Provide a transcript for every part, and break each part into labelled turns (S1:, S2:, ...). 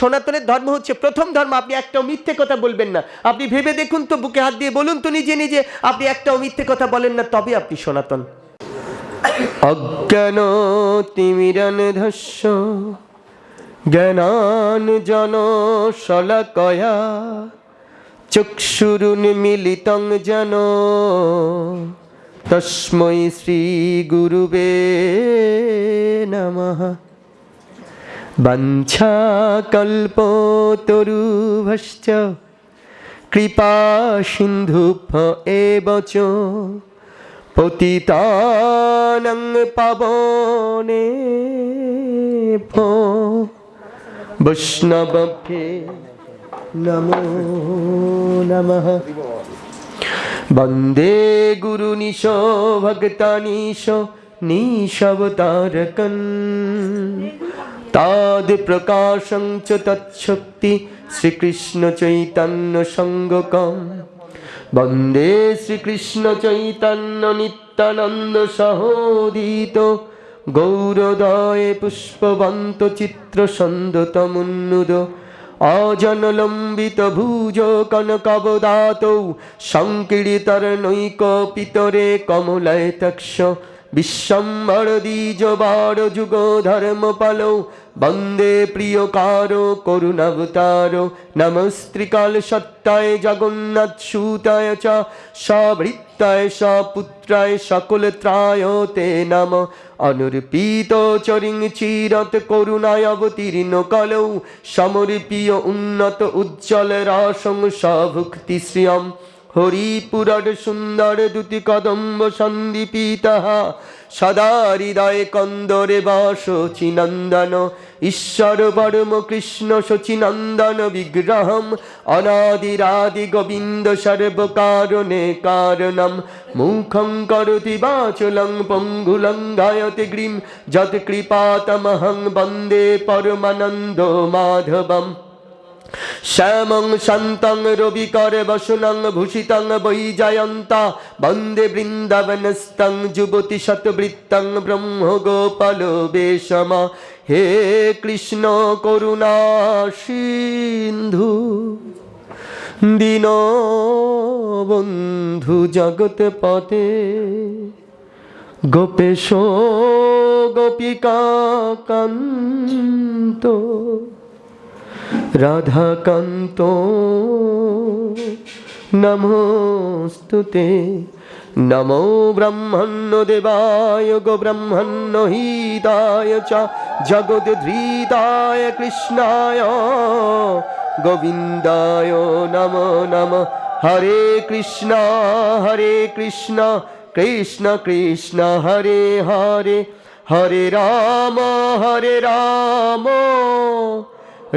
S1: সনাতনের ধর্ম হচ্ছে প্রথম ধর্ম আপনি একটাও মিথ্যে কথা বলবেন না আপনি ভেবে দেখুন তো বুকে হাত দিয়ে বলুন তো নিজে নিজে আপনি একটাও মিথ্যে কথা বলেন না তবে আপনি সনাতন অজ্ঞান তিমিরন ধস্য জ্ঞান জন শলাকয়া চক্ষুরুন মিলিতং জন তস্মৈ শ্রী গুরুবে নমঃ বাঞ্ছাকল্পতরুভশ্চ কৃপা সিন্ধুভ এবচ পতিতানং পাবনে বৈষ্ণবভ্যে নমো নমঃ বন্দে গুরু নিশ গুরুনিশ ভক্তানিশ নিশবতারকন প্রকাশং চ তৎশক্তি শ্রীকৃষ্ণ চৈতন্য সঙ্গকম বন্দে শ্রীকৃষ্ণ চৈতন্য নিত্যানন্দ সহোদিত গৌরদয়ে পুষ্পবন্ত চিত্র সন্দত মুন্নুদ সন্দতমুন্নুদ লম্বিত ভুজ কনকবদাত সংকীর্তর নৈক পিতরে কমলায় তক্ষ বিশ্বম্বর দ্বিজ বার যুগ ধর্ম পাল বন্দে প্রিয় কারো করুণাবতার নমস্ত্রিকাল সত্তায় জগন্নাথ সুতায় চ সবৃত্তায় সপুত্রায় ত্রায় তে নম অনুরূপিত চরিং চিরত করুণায় অবতীর্ণ কলৌ সমর্পিয় উন্নত উজ্জ্বল রসং সভুক্তি শ্রিয়ম হরিপুরড সুন্দর দুটি কদম্ব সন্দীপিতাহা সদা হৃদয় কন্দরে বা শচিনন্দন ঈশ্বর বর্ম কৃষ্ণ শচীনন্দন বিগ্রহম অনাদিরাদি গোবিন্দ সর্বকারণে কারণম মুখং করতি বাচলং পঙ্গুলং গায়তে গ্রীম যৎ কৃপাতমহং বন্দে পরমানন্দ মাধবম শ্যামং শান্তং রবিকর বসুনং ভূষিতং বৈজয়ন্তা বন্দে বৃন্দাবনস্তং যুবতী শতবৃত্তং ব্রহ্ম গোপাল বেশম হে কৃষ্ণ করুণা সিন্ধু দীন বন্ধু জগত পথে গোপেশ গোপিকা কন্ত রাধাকান্ত নমস্তুতে নমো ব্রহ্মণ্য দেবায় গো ব্রহ্মণ্য হিতায় চ জগদ্ধৃতায় কৃষ্ণায় গোবিন্দায় নম নম হরে কৃষ্ণ হরে কৃষ্ণ কৃষ্ণ কৃষ্ণ হরে হরে হরে রাম হরে রাম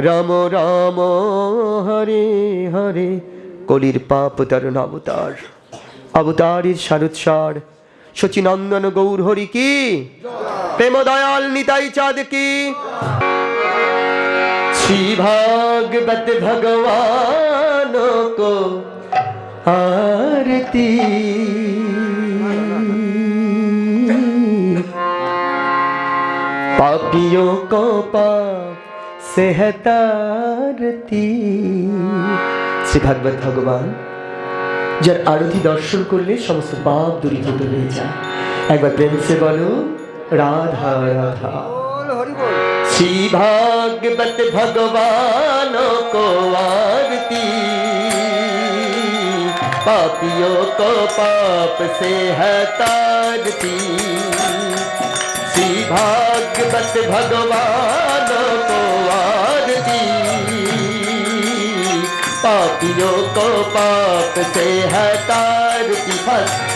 S1: রাম রাম হরে হরে কলির পাপ তারণ অবতার অবতারের সারুৎসার শচীনন্দন গৌর হরি কি প্রেম দয়াল নিতাই চাঁদ কি শ্রী ভাগবত ভগবান কো আরতি पापियों কপা সেহতারতি শ্রী ভাগবত ভগবান যার আরতি দর্শন করলে সমস্ত পাপ দূরীভূত হয়ে যায় একবার প্রেম সে বলো রাধা রাধা শ্রী ভাগবত ভগবান কো আরতি पापियों को पाप से हतारती श्री भागवत भगवान पापियों को पाप से हतारती फस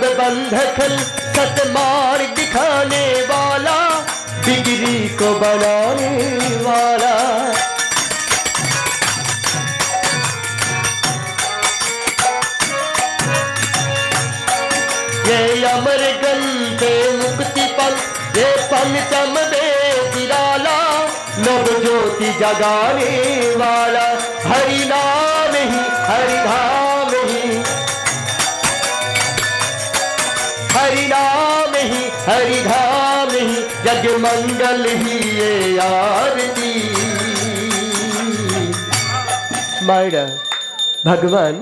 S1: सब बंधखल सतमार दिखाने वाला बिगड़ी को बनाने वाला ये अमर गल मुक्ति पल ये पल चम दिलाला नव ज्योति जगाने वाला हरिला हरिधाम ही जग मंगल ही ये आरती মায়েরা ভগবান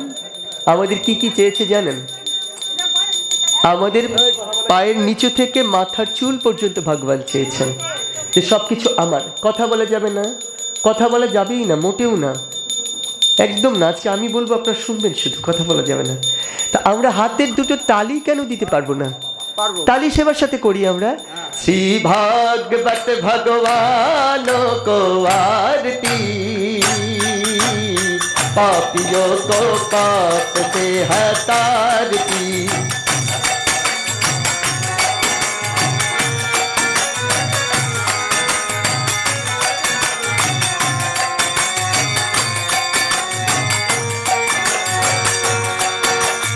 S1: আমাদের কি কি চেয়েছে জানেন আমাদের পায়ের নিচে থেকে মাথার চুল পর্যন্ত ভগবান চেয়েছেন যে সব কিছু আমার কথা বলা যাবে না কথা বলা যাবেই না মোটেও না একদম না আজকে আমি বলবো আপনারা শুনবেন শুধু কথা বলা যাবে না তা আমরা হাতের দুটো তালি কেন দিতে পারবো না তালি সেবার সাথে করি আমরা শ্রী ভাগবত ভগবান কো আরতি পাপিও কো পাপ সে হতারতি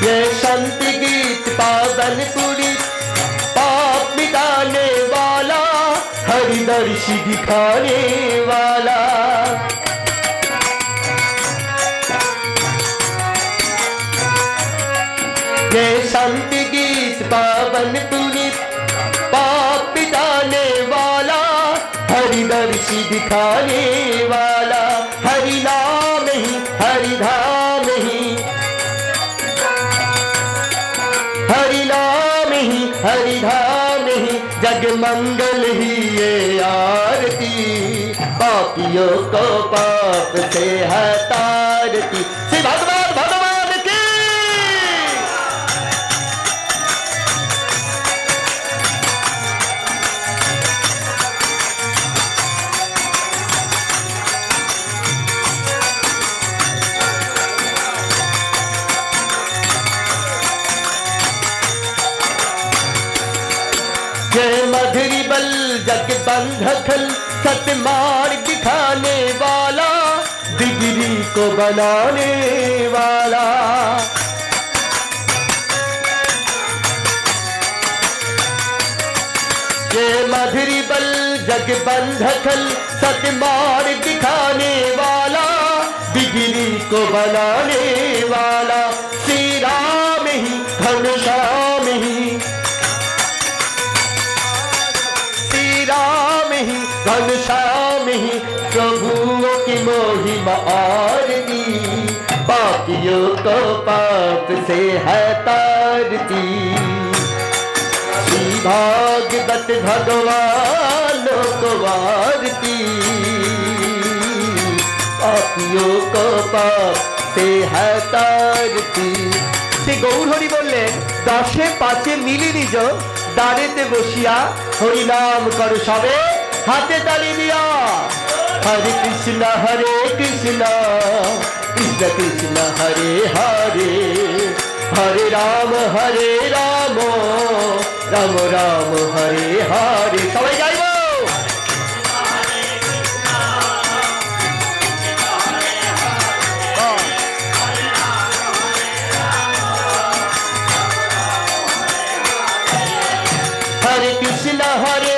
S1: ये शांति गीत पावन पुरी पारदर्शी दिखाने वाला जय संत गीत पावन पुनित पाप पिटाने वाला हरिदर्शी दिखाने वाला हरिला नहीं ही हरिधाम ही हरि हरिधाम जग मंगल ही ये आरती पापियों को पाप से हतारती श्री भगवान जग बंधखल सतमार्ग दिखाने वाला डिग्री को बनाने वाला ये मधुरी बल जग सत सतमार्ग दिखाने वाला बिजली को बनाने वाला ঘনশ্যামী প্রভু কি মহিমা আরনি পাপিयों পাপ সে से ভাগবত ভগবান भागवत भगवान को वारती পাপিयों সে হাতারতি শ্রী গৌরহরি বললেন দশে পাঁচে মিলি নিজ দাঁড়েতে বসিয়া হরিনাম কর সবে হাতে তালি দিয়া হরে কৃষ্ণ হরে কৃষ্ণ কৃষ্ণ কৃষ্ণ হরে হরে হরে রাম হরে রাম রাম রাম হরে হরে সবাই গাইব হরে কৃষ্ণ হরে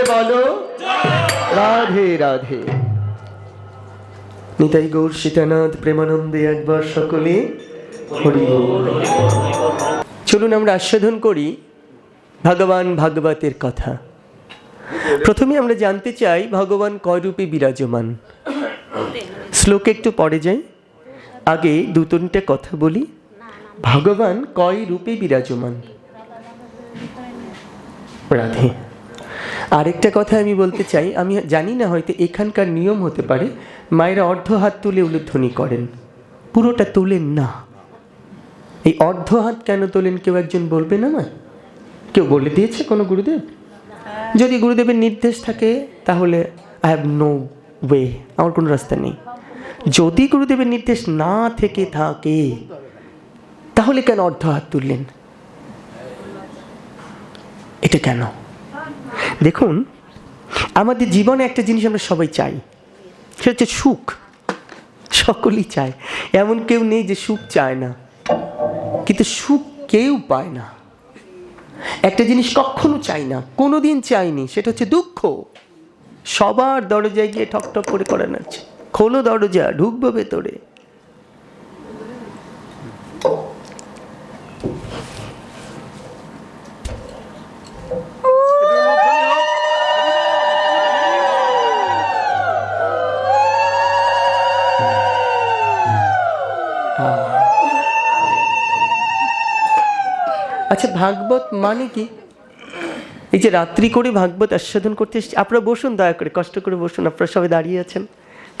S1: জোরে বলো রাধে রাধে নিতাই গৌর সীতানাথ প্রেমানন্দে একবার সকলে চলুন আমরা আস্বাদন করি ভগবান ভাগবতের কথা প্রথমে আমরা জানতে চাই ভগবান কয় রূপে বিরাজমান শ্লোকে একটু পরে যাই আগে দু তিনটে কথা বলি ভগবান কয় রূপে বিরাজমান রাধে আরেকটা কথা আমি বলতে চাই আমি জানি না হয়তো এখানকার নিয়ম হতে পারে মায়েরা অর্ধ হাত তুলে উলুধ্বনি করেন পুরোটা তোলেন না এই অর্ধ হাত কেন তোলেন কেউ একজন বলবে না মা কেউ বলে দিয়েছে কোনো গুরুদেব যদি গুরুদেবের নির্দেশ থাকে তাহলে আই হ্যাভ নো ওয়ে আমার কোনো রাস্তা নেই যদি গুরুদেবের নির্দেশ না থেকে থাকে তাহলে কেন অর্ধ হাত তুললেন এটা কেন দেখুন আমাদের জীবনে একটা জিনিস আমরা সবাই চাই সেটা হচ্ছে সুখ সকলেই চায় এমন কেউ নেই যে সুখ চায় না কিন্তু সুখ কেউ পায় না একটা জিনিস কখনো চাই না কোনো দিন চাইনি সেটা হচ্ছে দুঃখ সবার দরজায় গিয়ে ঠকঠক করে করানো আছে খোলো দরজা ঢুকবো ভেতরে ভাগবত মানে কি এই যে রাত্রি করে ভাগবত আস্বাদন করতে এসেছি আপনারা বসুন দয়া করে কষ্ট করে বসুন আপনারা সবাই দাঁড়িয়ে আছেন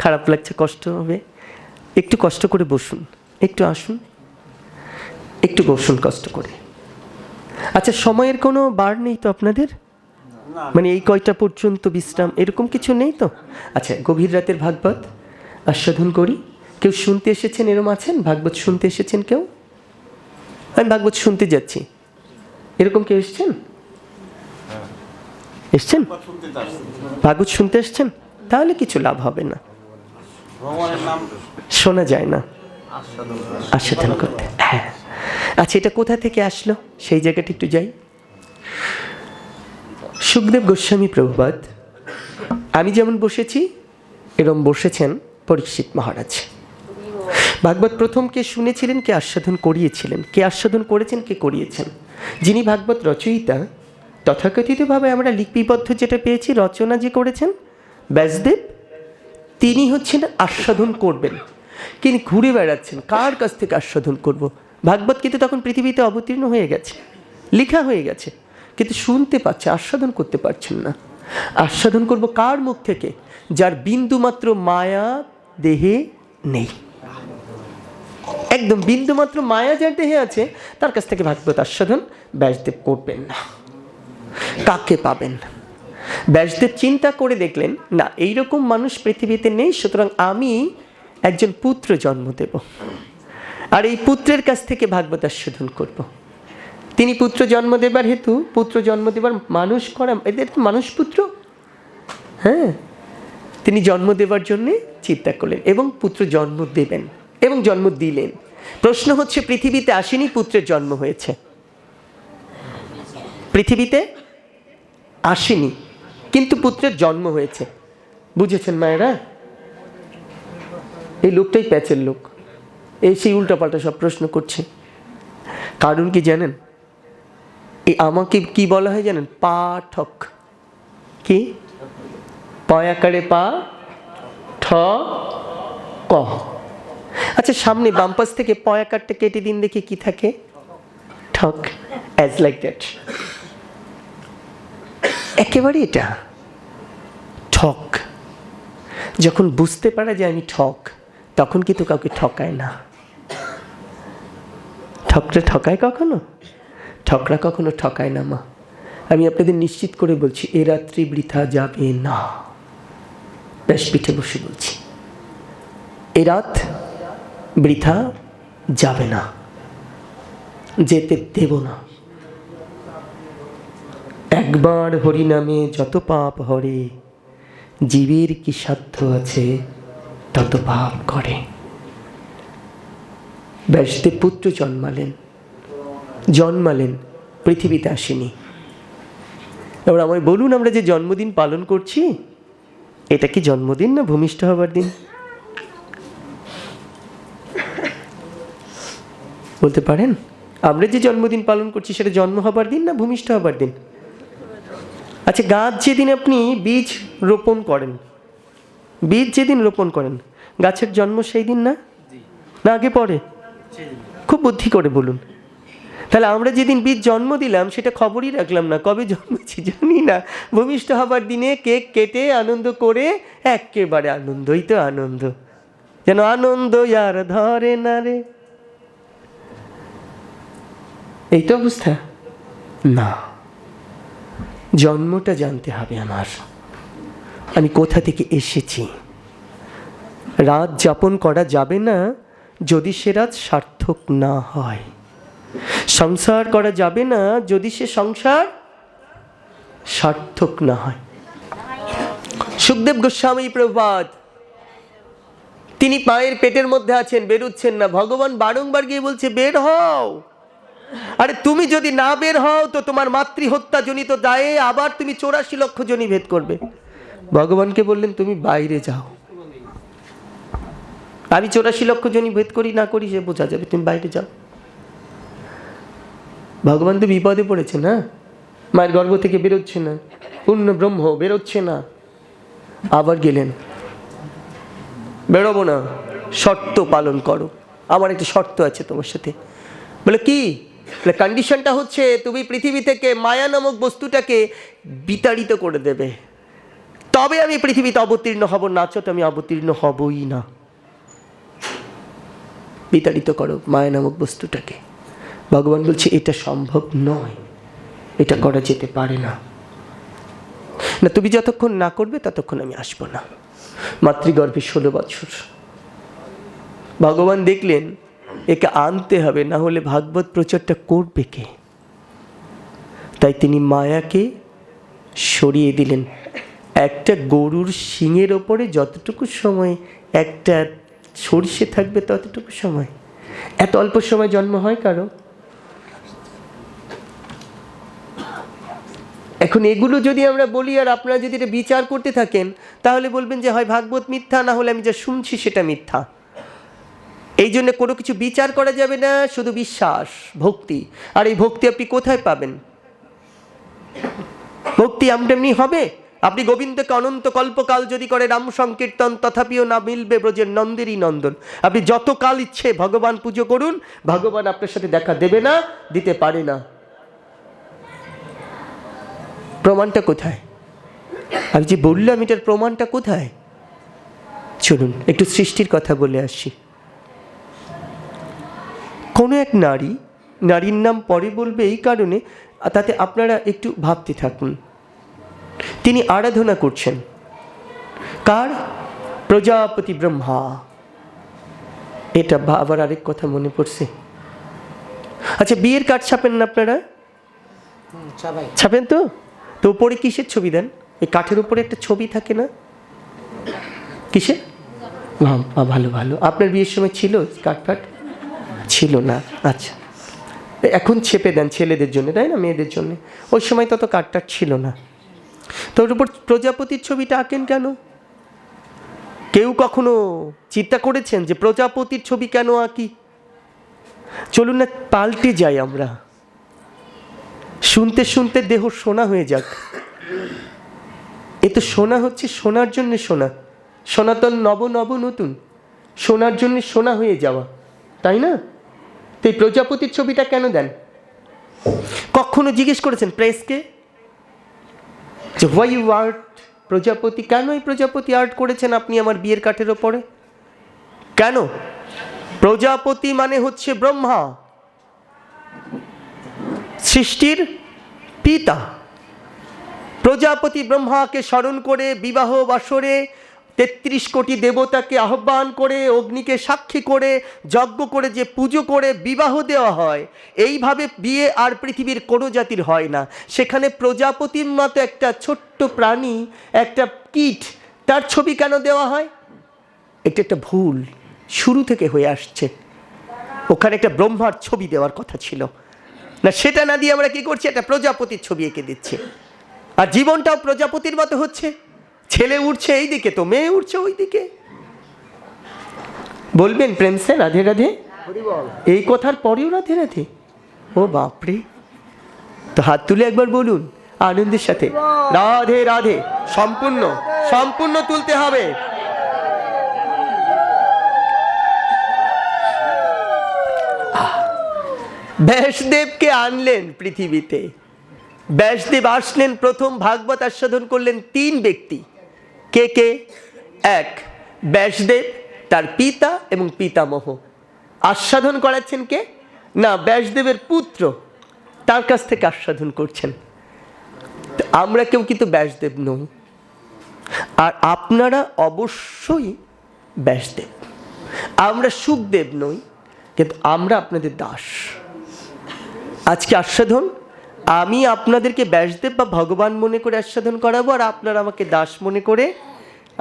S1: খারাপ লাগছে কষ্ট হবে একটু কষ্ট করে বসুন একটু আসুন একটু বসুন কষ্ট করে আচ্ছা সময়ের কোনো বার নেই তো আপনাদের মানে এই কয়টা পর্যন্ত বিশ্রাম এরকম কিছু নেই তো আচ্ছা গভীর রাতের ভাগবত আস্বাদন করি কেউ শুনতে এসেছেন এরম আছেন ভাগবত শুনতে এসেছেন কেউ আমি ভাগবত শুনতে যাচ্ছি এরকম কেউ এসছেন এসছেন ভাগুত শুনতে এসছেন তাহলে কিছু লাভ হবে না শোনা যায় না আস্বাদন করতে হ্যাঁ আচ্ছা এটা কোথা থেকে আসলো সেই জায়গাটা একটু যাই সুখদেব গোস্বামী প্রভুপাত আমি যেমন বসেছি এরম বসেছেন পরীক্ষিত মহারাজ ভাগবত প্রথম কে শুনেছিলেন কে আস্বাদন করিয়েছিলেন কে আস্বাদন করেছেন কে করিয়েছেন যিনি ভাগবত রচয়িতা তথাকথিতভাবে আমরা লিপিবদ্ধ যেটা পেয়েছি রচনা যে করেছেন ব্যাসদেব তিনি হচ্ছেন আস্বাদন করবেন তিনি ঘুরে বেড়াচ্ছেন কার কাছ থেকে আস্বাদন করব। ভাগবত কিন্তু তখন পৃথিবীতে অবতীর্ণ হয়ে গেছে লেখা হয়ে গেছে কিন্তু শুনতে পাচ্ছে আস্বাদন করতে পারছেন না আস্বাদন করব কার মুখ থেকে যার বিন্দুমাত্র মায়া দেহে নেই একদম বিন্দুমাত্র মায়া যার দেহে আছে তার কাছ থেকে ভাগবত আস্বাদন ব্যাসদেব করবেন না কাকে পাবেন ব্যাসদেব চিন্তা করে দেখলেন না রকম মানুষ পৃথিবীতে নেই সুতরাং আমি একজন পুত্র জন্ম দেব আর এই পুত্রের কাছ থেকে ভাগবত আস্বাদন করব। তিনি পুত্র জন্ম দেবার হেতু পুত্র জন্ম দেবার মানুষ করা এদের তো মানুষ পুত্র হ্যাঁ তিনি জন্ম দেবার জন্যে চিন্তা করলেন এবং পুত্র জন্ম দেবেন এবং জন্ম দিলেন প্রশ্ন হচ্ছে পৃথিবীতে আসেনি পুত্রের জন্ম হয়েছে পৃথিবীতে আসেনি কিন্তু পুত্রের জন্ম হয়েছে বুঝেছেন মায়েরা এই লোকটাই প্যাচের লোক এই সেই উল্টাপাল্টা সব প্রশ্ন করছে কারণ কি জানেন এই আমাকে কি বলা হয় জানেন পাঠক কি পয়াকারে পা ঠ ক আচ্ছা সামনে বাম্পাস থেকে পয়াকারটা কেটে দিন দেখে কি থাকে ঠক অ্যাজ লাইক দ্যাট একেবারে এটা ঠক যখন বুঝতে পারা যে আমি ঠক তখন কিন্তু কাউকে ঠকায় না ঠকরা ঠকায় কখনো ঠকরা কখনো ঠকায় না মা আমি আপনাদের নিশ্চিত করে বলছি এ রাত্রি বৃথা যাবে না ব্যাসপীঠে বসে বলছি এ রাত বৃথা যাবে না যেতে দেব না একবার হরি নামে যত পাপ হরে জীবের কি সাধ্য আছে তত পাপ করে ব্যাসদেব পুত্র জন্মালেন জন্মালেন পৃথিবীতে আসেনি এবার আমায় বলুন আমরা যে জন্মদিন পালন করছি এটা কি জন্মদিন না ভূমিষ্ঠ হবার দিন বলতে পারেন আমরা যে জন্মদিন পালন করছি সেটা জন্ম হবার দিন না ভূমিষ্ঠ হবার দিন আচ্ছা গাছ যেদিন আপনি বীজ রোপণ করেন বীজ যেদিন রোপণ করেন গাছের জন্ম সেই দিন না না আগে পরে খুব বুদ্ধি করে বলুন তাহলে আমরা যেদিন বীজ জন্ম দিলাম সেটা খবরই রাখলাম না কবে জন্মেছি জানি না ভূমিষ্ঠ হবার দিনে কেক কেটে আনন্দ করে একেবারে আনন্দই তো আনন্দ যেন আনন্দ আর ধরে না রে এই তো অবস্থা না জন্মটা জানতে হবে আমার আমি কোথা থেকে এসেছি রাত যাপন করা যাবে না যদি সে রাত সার্থক না হয় সংসার করা যাবে না যদি সে সংসার সার্থক না হয় সুখদেব গোস্বামী প্রভাত তিনি পায়ের পেটের মধ্যে আছেন বেরুচ্ছেন না ভগবান বারংবার গিয়ে বলছে বের হও আরে তুমি যদি না বের হও তো তোমার মাতৃহত্যাজনিত দায়ে আবার তুমি চৌরাশি লক্ষ জনি ভেদ করবে ভগবানকে বললেন তুমি বাইরে যাও আমি চৌরাশি লক্ষ জনি ভেদ করি না করি সে বোঝা যাবে তুমি বাইরে যাও ভগবান তো বিপদে পড়েছে না হ্যাঁ? মায়ের গর্ভ থেকে বেরোচ্ছে না পূর্ণ ব্রহ্ম বেরোচ্ছে না আবার গেলেন বেরোবো না শর্ত পালন করো আমার একটা শর্ত আছে তোমার সাথে বলে কি কন্ডিশনটা হচ্ছে তুমি পৃথিবী থেকে মায়া নামক বস্তুটাকে বিতাড়িত করে দেবে তবে আমি পৃথিবীতে অবতীর্ণ হব নাচত আমি অবতীর্ণ হবই না বিতাড়িত করো মায়া নামক বস্তুটাকে ভগবান বলছে এটা সম্ভব নয় এটা করা যেতে পারে না না তুমি যতক্ষণ না করবে ততক্ষণ আমি আসবো না মাতৃগর্ভে ষোলো বছর ভগবান দেখলেন একে আনতে হবে না হলে ভাগবত প্রচারটা করবে কে তাই তিনি মায়াকে সরিয়ে দিলেন একটা গরুর শিঙের ওপরে যতটুকু সময় একটা সরষে থাকবে ততটুকু সময় এত অল্প সময় জন্ম হয় কারো এখন এগুলো যদি আমরা বলি আর আপনারা যদি এটা বিচার করতে থাকেন তাহলে বলবেন যে হয় ভাগবত মিথ্যা না হলে আমি যা শুনছি সেটা মিথ্যা এই জন্য কোনো কিছু বিচার করা যাবে না শুধু বিশ্বাস ভক্তি আর এই ভক্তি আপনি কোথায় পাবেন ভক্তি আমটেমনি হবে আপনি গোবিন্দকে অনন্ত কল্পকাল যদি করে রাম সংকীর্তন তথাপিও না মিলবে ব্রজের নন্দেরই নন্দন আপনি যত কাল ইচ্ছে ভগবান পুজো করুন ভগবান আপনার সাথে দেখা দেবে না দিতে পারে না প্রমাণটা কোথায় আমি যে বললাম এটার প্রমাণটা কোথায় চলুন একটু সৃষ্টির কথা বলে আসি কোনো এক নারী নারীর নাম পরে বলবে এই কারণে তাতে আপনারা একটু ভাবতে থাকুন তিনি আরাধনা করছেন কার প্রজাপতি ব্রহ্মা এটা আবার আরেক কথা মনে পড়ছে আচ্ছা বিয়ের কার্ড ছাপেন না আপনারা ছাপেন তো তো উপরে কিসের ছবি দেন এই কাঠের উপরে একটা ছবি থাকে না কিসের ভালো ভালো আপনার বিয়ের সময় ছিল কাঠ ফাট ছিল না আচ্ছা এখন ছেপে দেন ছেলেদের জন্য তাই না মেয়েদের জন্য ওই সময় তত কাঠটা ছিল না তোর উপর প্রজাপতির ছবিটা আঁকেন কেন কেউ কখনো চিন্তা করেছেন যে প্রজাপতির ছবি কেন আঁকি চলুন না পাল্টে যাই আমরা শুনতে শুনতে দেহ সোনা হয়ে যাক এ তো সোনা হচ্ছে সোনার জন্য সোনা সনাতন নব নব নতুন সোনার জন্য সোনা হয়ে যাওয়া তাই না তো এই প্রজাপতির ছবিটা কেন দেন কখনো জিজ্ঞেস করেছেন প্রেসকে যে হোয়াই ইউ আর্ট প্রজাপতি কেন এই প্রজাপতি আর্ট করেছেন আপনি আমার বিয়ের কাঠের ওপরে কেন প্রজাপতি মানে হচ্ছে ব্রহ্মা সৃষ্টির পিতা প্রজাপতি ব্রহ্মাকে স্মরণ করে বিবাহ বাসরে তেত্রিশ কোটি দেবতাকে আহ্বান করে অগ্নিকে সাক্ষী করে যজ্ঞ করে যে পুজো করে বিবাহ দেওয়া হয় এইভাবে বিয়ে আর পৃথিবীর কোনো জাতির হয় না সেখানে প্রজাপতির মতো একটা ছোট্ট প্রাণী একটা কীট তার ছবি কেন দেওয়া হয় এটা একটা ভুল শুরু থেকে হয়ে আসছে ওখানে একটা ব্রহ্মার ছবি দেওয়ার কথা ছিল না সেটা না দিয়ে আমরা কি করছি একটা প্রজাপতির ছবি এঁকে দিচ্ছে আর জীবনটাও প্রজাপতির মতো হচ্ছে ছেলে উঠছে এই দিকে তো মেয়ে উঠছে ওই দিকে বলবেন প্রেমসে রাধে রাধে এই কথার পরেও রাধে রাধে ও বাপরে তো হাত তুলে একবার বলুন আনন্দের সাথে রাধে রাধে সম্পূর্ণ সম্পূর্ণ তুলতে হবে ব্যাসদেবকে আনলেন পৃথিবীতে ব্যাসদেব আসলেন প্রথম ভাগবত আস্বাদন করলেন তিন ব্যক্তি কে কে এক ব্যাসদেব তার পিতা এবং পিতামহ আস্বাদন করাচ্ছেন কে না ব্যাসদেবের পুত্র তার কাছ থেকে আস্বাদন করছেন আমরা কেউ কিন্তু ব্যাসদেব নই আর আপনারা অবশ্যই ব্যাসদেব আমরা সুখদেব নই কিন্তু আমরা আপনাদের দাস আজকে আস্বাদন আমি আপনাদেরকে ব্যাসদেব বা ভগবান মনে করে আস্বাদন করাবো আর আপনারা আমাকে দাস মনে করে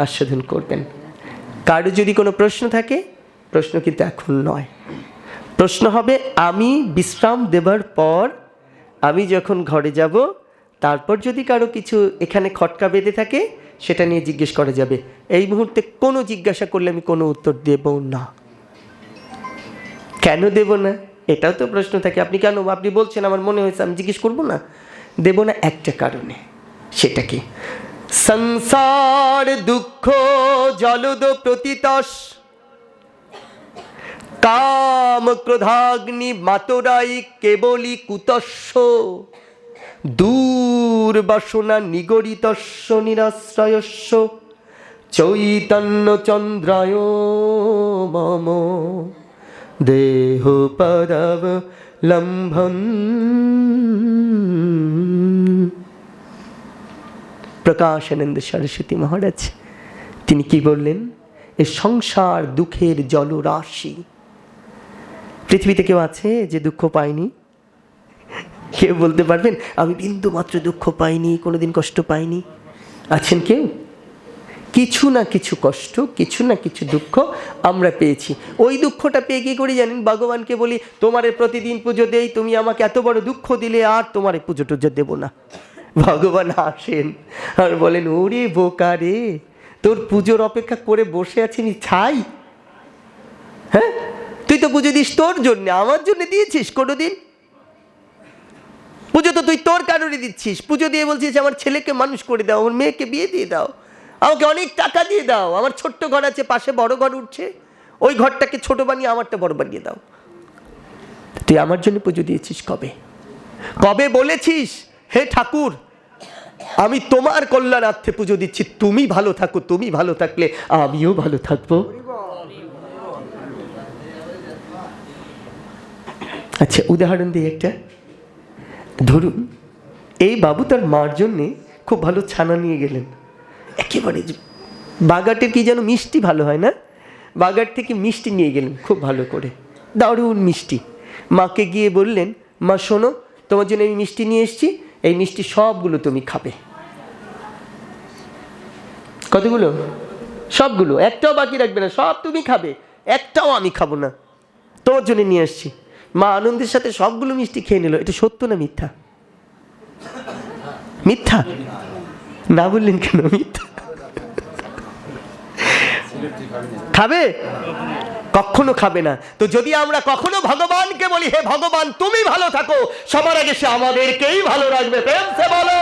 S1: আস্বাদন করবেন কারো যদি কোনো প্রশ্ন থাকে প্রশ্ন কিন্তু এখন নয় প্রশ্ন হবে আমি বিশ্রাম দেবার পর আমি যখন ঘরে যাব তারপর যদি কারো কিছু এখানে খটকা বেঁধে থাকে সেটা নিয়ে জিজ্ঞেস করা যাবে এই মুহূর্তে কোনো জিজ্ঞাসা করলে আমি কোনো উত্তর দেব না কেন দেব না এটাও তো প্রশ্ন থাকে আপনি কেন আপনি বলছেন আমার মনে হয়েছে আমি জিজ্ঞেস করবো না দেব না একটা কারণে সেটা কি সংসার দুঃখ জলদ প্রতীতস কাম ক্রোধাগ্নি মাতরাই কেবলই কুতস্য দূর বাসনা নিগরিতস্য নিরাশ্রয়স্য চৈতন্য চন্দ্রায় মম লম্ভন প্রকাশানন্দ সরস্বতী মহারাজ তিনি কি বললেন এ সংসার দুঃখের জলরাশি পৃথিবীতে কেউ আছে যে দুঃখ পায়নি কেউ বলতে পারবেন আমি বিন্দু মাত্র দুঃখ পাইনি কোনোদিন কষ্ট পাইনি আছেন কেউ কিছু না কিছু কষ্ট কিছু না কিছু দুঃখ আমরা পেয়েছি ওই দুঃখটা পেয়ে কী করি জানেন ভগবানকে বলি তোমারে প্রতিদিন পুজো দেই তুমি আমাকে এত বড় দুঃখ দিলে আর তোমারে পুজো টুজো দেবো না ভগবান আসেন আর বলেন ওরে বোকা রে তোর পুজোর অপেক্ষা করে বসে আছি নি ছাই হ্যাঁ তুই তো পুজো দিস তোর জন্যে আমার জন্য দিয়েছিস কোনো দিন পুজো তো তুই তোর কারণে দিচ্ছিস পুজো দিয়ে বলছিস আমার ছেলেকে মানুষ করে দাও আমার মেয়েকে বিয়ে দিয়ে দাও আমাকে অনেক টাকা দিয়ে দাও আমার ছোট্ট ঘর আছে পাশে বড় ঘর উঠছে ওই ঘরটাকে ছোট বানিয়ে আমারটা বড় বানিয়ে দাও তুই আমার জন্য পুজো দিয়েছিস কবে কবে বলেছিস হে ঠাকুর আমি তোমার কল্যাণার্থে পুজো দিচ্ছি তুমি ভালো থাকো তুমি ভালো থাকলে আমিও ভালো থাকবো আচ্ছা উদাহরণ দিই একটা ধরুন এই বাবু তার মার জন্যে খুব ভালো ছানা নিয়ে গেলেন একেবারে বাগাটের কি যেন মিষ্টি ভালো হয় না বাগাট থেকে মিষ্টি নিয়ে গেলেন খুব ভালো করে দারুণ মিষ্টি মাকে গিয়ে বললেন মা শোনো তোমার জন্য আমি মিষ্টি নিয়ে এসেছি এই মিষ্টি সবগুলো তুমি খাবে কতগুলো সবগুলো একটাও বাকি রাখবে না সব তুমি খাবে একটাও আমি খাবো না তোমার জন্য নিয়ে আসছি মা আনন্দের সাথে সবগুলো মিষ্টি খেয়ে নিল এটা সত্য না মিথ্যা মিথ্যা না বললেন কেন খাবে কখনো খাবে না তো যদি আমরা কখনো ভগবানকে বলি হে ভগবান তুমি ভালো থাকো সবার আগে সে আমাদেরকেই ভালো রাখবে প্রেম বলো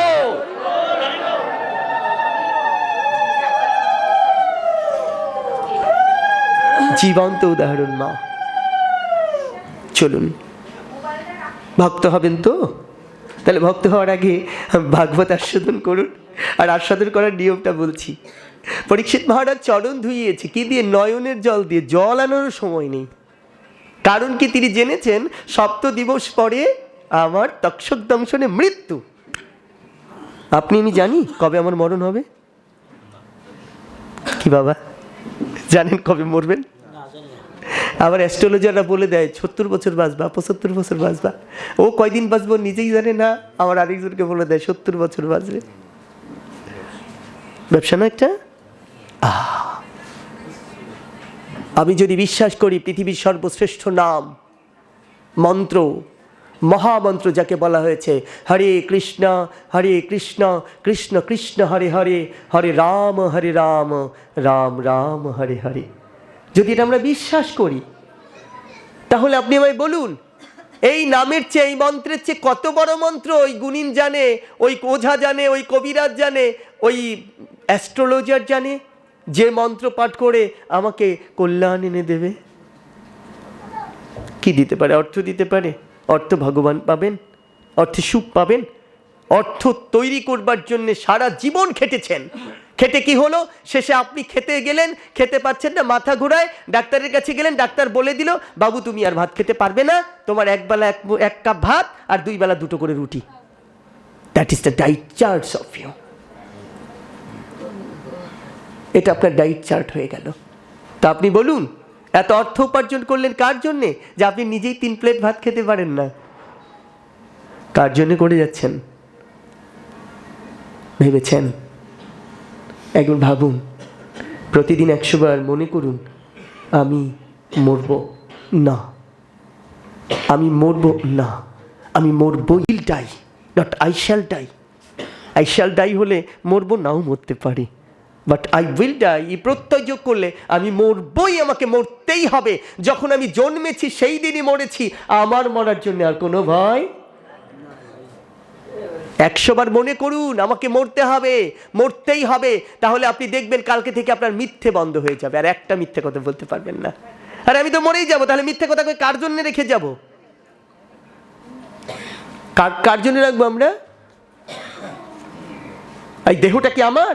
S1: জীবন্ত উদাহরণ মা চলুন ভক্ত হবেন তো তাহলে ভক্ত হওয়ার আগে ভাগবত আস্বাদন করুন আর আস্বাদন করার নিয়মটা বলছি পরীক্ষিত মহারাজ চরণ ধুইয়েছে কি দিয়ে নয়নের জল দিয়ে জল আনারও সময় নেই কারণ কি তিনি জেনেছেন সপ্ত দিবস পরে আমার তক্ষক দংশনে মৃত্যু আপনি আমি জানি কবে আমার মরণ হবে কি বাবা জানেন কবে মরবেন আবার অ্যাস্ট্রোলজাররা বলে দেয় সত্তর বছর বাঁচবা পঁচাত্তর বছর বাঁচবা ও কয়দিন বাঁচবো নিজেই জানে না আমার আরেকজনকে বলে দেয় সত্তর বছর বাঁচবে ব্যবসা না একটা আমি যদি বিশ্বাস করি পৃথিবীর সর্বশ্রেষ্ঠ নাম মন্ত্র মহামন্ত্র যাকে বলা হয়েছে হরে কৃষ্ণ হরে কৃষ্ণ কৃষ্ণ কৃষ্ণ হরে হরে হরে রাম হরে রাম রাম রাম হরে হরে যদি এটা আমরা বিশ্বাস করি তাহলে আপনি আমায় বলুন এই নামের চেয়ে এই মন্ত্রের চেয়ে কত বড় মন্ত্র ওই গুণিন জানে ওই ওঝা জানে ওই কবিরাজ জানে ওই অ্যাস্ট্রোলজার জানে যে মন্ত্র পাঠ করে আমাকে কল্যাণ এনে দেবে কি দিতে পারে অর্থ দিতে পারে অর্থ ভগবান পাবেন অর্থে সুখ পাবেন অর্থ তৈরি করবার জন্য সারা জীবন খেটেছেন খেটে কি হলো শেষে আপনি খেতে গেলেন খেতে পাচ্ছেন না মাথা ঘুরায় ডাক্তারের কাছে গেলেন ডাক্তার বলে দিল বাবু তুমি আর ভাত খেতে পারবে না তোমার একবেলা এক এক কাপ ভাত আর দুই বেলা দুটো করে রুটি that is the diet charge of you এটা আপনার ডায়েট চার্ট হয়ে গেল তা আপনি বলুন এত অর্থ উপার্জন করলেন কার জন্যে যে আপনি নিজেই তিন প্লেট ভাত খেতে পারেন না কার জন্যে করে যাচ্ছেন ভেবেছেন একবার ভাবুন প্রতিদিন একশোবার মনে করুন আমি মরব না আমি মরব না আমি মরব I'll die not I shall die I shall die হলে মরব নাও মরতে পারি বাট আই উইল ডাই এই প্রত্যয় যোগ করলে আমি মরবই আমাকে মরতেই হবে যখন আমি জন্মেছি সেই দিনই মরেছি আমার মরার জন্য আর কোনো ভয় একশোবার মনে করুন আমাকে মরতে হবে মরতেই হবে তাহলে আপনি দেখবেন কালকে থেকে আপনার মিথ্যে বন্ধ হয়ে যাবে আর একটা মিথ্যে কথা বলতে পারবেন না আর আমি তো মরেই যাব তাহলে মিথ্যে কথা কার জন্য রেখে যাব কার জন্য রাখবো আমরা এই দেহটা কি আমার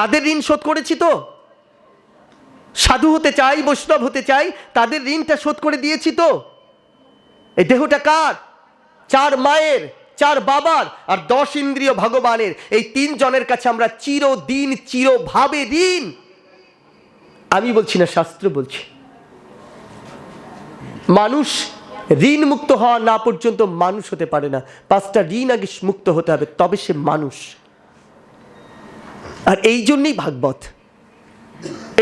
S1: তাদের ঋণ শোধ করেছি তো সাধু হতে চাই বৈষ্ণব হতে চাই তাদের ঋণটা শোধ করে দিয়েছি তো এই দেহটা কার চার মায়ের চার বাবার আর দশ ইন্দ্রিয় ভগবানের এই তিন জনের কাছে আমরা চিরদিন চিরভাবে ঋণ আমি বলছি না শাস্ত্র বলছি মানুষ ঋণ মুক্ত হওয়া না পর্যন্ত মানুষ হতে পারে না পাঁচটা ঋণ আগে মুক্ত হতে হবে তবে সে মানুষ আর এই জন্যেই ভাগবত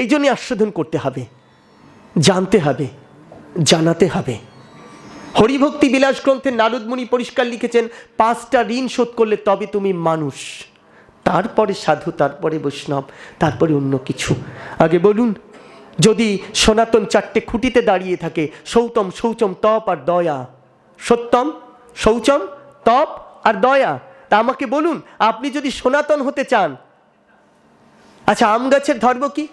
S1: এই জন্যই আস্বাদন করতে হবে জানতে হবে জানাতে হবে হরিভক্তি বিলাস গ্রন্থে নারদমুনি পরিষ্কার লিখেছেন পাঁচটা ঋণ শোধ করলে তবে তুমি মানুষ তারপরে সাধু তারপরে বৈষ্ণব তারপরে অন্য কিছু আগে বলুন যদি সনাতন চারটে খুঁটিতে দাঁড়িয়ে থাকে সৌতম শৌচম তপ আর দয়া সত্যম শৌচম তপ আর দয়া তা আমাকে বলুন আপনি যদি সনাতন হতে চান আচ্ছা আম গাছের ধর্ম কি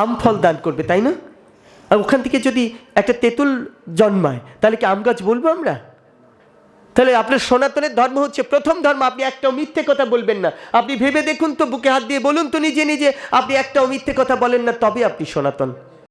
S1: আম ফল দান করবে তাই না আর ওখান থেকে যদি একটা তেঁতুল জন্মায় তাহলে কি আম গাছ বলবো আমরা তাহলে আপনার সনাতনের ধর্ম হচ্ছে প্রথম ধর্ম আপনি একটাও মিথ্যে কথা বলবেন না আপনি ভেবে দেখুন তো বুকে হাত দিয়ে বলুন তো নিজে নিজে আপনি একটাও মিথ্যে কথা বলেন না তবে আপনি সনাতন